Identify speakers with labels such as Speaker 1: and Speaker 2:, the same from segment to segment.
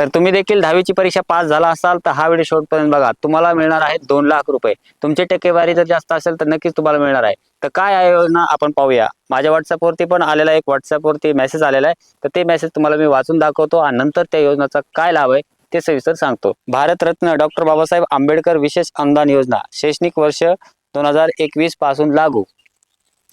Speaker 1: तर तुम्ही देखील दहावीची परीक्षा पास झाला असाल तर हा व्हिडिओ शेवटपर्यंत बघा. तुम्हाला मिळणार आहे दोन लाख रुपये. तुमची टक्केवारी जर जास्त असेल तर नक्कीच तुम्हाला मिळणार आहे. तर काय आहे योजना आपण पाहूया. माझ्या व्हॉट्सअपवरती पण आलेला एक व्हॉट्सअपवरती मेसेज आलेला आहे. तर ते मेसेज तुम्हाला मी वाचून दाखवतो आणि नंतर त्या योजनेचा काय लाभ आहे ते सविस्तर सांगतो. भारतरत्न डॉक्टर बाबासाहेब आंबेडकर विशेष अनुदान योजना शैक्षणिक वर्ष दोन हजार एकवीसपासून लागू.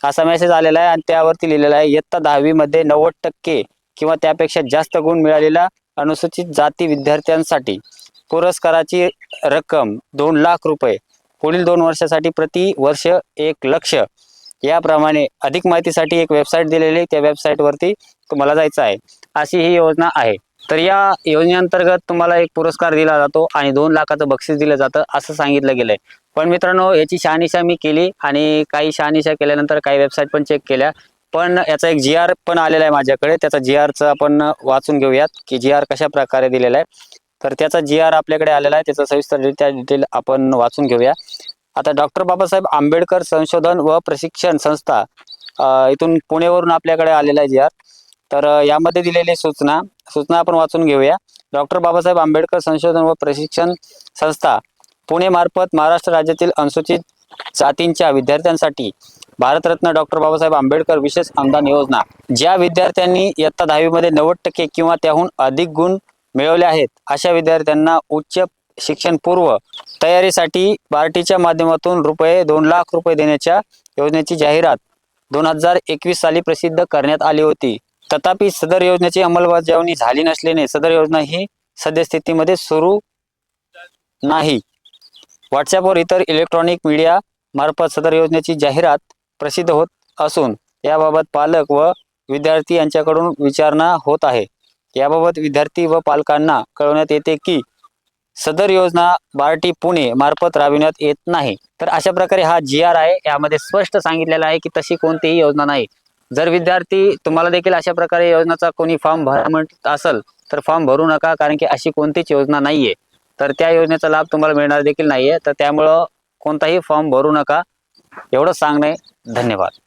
Speaker 1: असा मेसेज आलेला आहे आणि त्यावरती लिहिलेला आहे इयत्ता दहावीमध्ये नव्वद टक्के किंवा त्यापेक्षा जास्त गुण मिळालेला अनुसूचित जाती विद्यार्थ्यांसाठी पुरस्काराची रक्कम दोन लाख रुपये. पुढील दोन वर्षासाठी प्रति वर्ष एक लक्ष. याप्रमाणे अधिक माहितीसाठी एक वेबसाईट दिलेली आहे, त्या वेबसाईटवरती तुम्हाला जायचं आहे. अशी ही योजना आहे. तर या योजनेअंतर्गत तुम्हाला एक पुरस्कार दिला जातो आणि दोन लाखाचं बक्षीस दिलं जातं असं सांगितलं गेलंय. पण मित्रांनो याची शहानिशा मी केली आणि काही शहानिशा केल्यानंतर काही वेबसाईट पण चेक केल्या. पण याचा एक जी आर पण आलेला आहे माझ्याकडे. त्याचा जी आरचं आपण वाचून घेऊयात की जी आर कशा प्रकारे दिलेला आहे. तर त्याचा जी आर आपल्याकडे आलेला आहे. त्याचा सविस्तर डिटेल आपण वाचून घेऊया. आता डॉक्टर बाबासाहेब आंबेडकर संशोधन व प्रशिक्षण संस्था इथून पुणेवरून आपल्याकडे आलेला आहे जी आर तर यामध्ये दिलेली सूचना सूचना आपण वाचून घेऊया. डॉक्टर बाबासाहेब आंबेडकर संशोधन व प्रशिक्षण संस्था पुणे मार्फत महाराष्ट्र राज्यातील अनुसूचित जातींच्या विद्यार्थ्यांसाठी भारतरत्न डॉक्टर बाबासाहेब आंबेडकर विशेष अनुदान योजना. ज्या विद्यार्थ्यांनी इयत्ता दहावीमध्ये नव्वद टक्के किंवा त्याहून अधिक गुण मिळवले आहेत अशा विद्यार्थ्यांना उच्च शिक्षण पूर्व तयारीसाठी बार्टीच्या माध्यमातून रुपये दोन लाख रुपये देण्याच्या योजनेची जाहिरात दोन हजार एकवीस साली प्रसिद्ध करण्यात आली होती. तथापि सदर योजनेची अंमलबजावणी झाली नसल्याने सदर योजना ही सद्यस्थितीमध्ये सुरू नाही. व्हॉट्सॲपवर इतर इलेक्ट्रॉनिक मीडिया मार्फत सदर योजनेची जाहिरात प्रसिद्ध होत असून याबाबत पालक व विद्यार्थी यांच्याकडून विचारणा होत आहे. याबाबत विद्यार्थी व पालकांना कळवण्यात येते की सदर योजना बार्टी पुणे मार्फत राबविण्यात येत नाही. तर अशा प्रकारे हा जी आर आहे यामध्ये स्पष्ट सांगितलेलं आहे की तशी कोणतीही योजना नाही. जर विद्यार्थी तुम्हाला देखील अशा प्रकारे योजनाचा कोणी फॉर्म भरा म्हणत असेल तर फॉर्म भरू नका कारण की अशी कोणतीच योजना नाहीये. तर त्या योजनेचा लाभ तुम्हाला मिळणार देखील नाहीये. तर त्यामुळं कोणताही फॉर्म भरू नका एवढंच सांगणे धन्यवाद.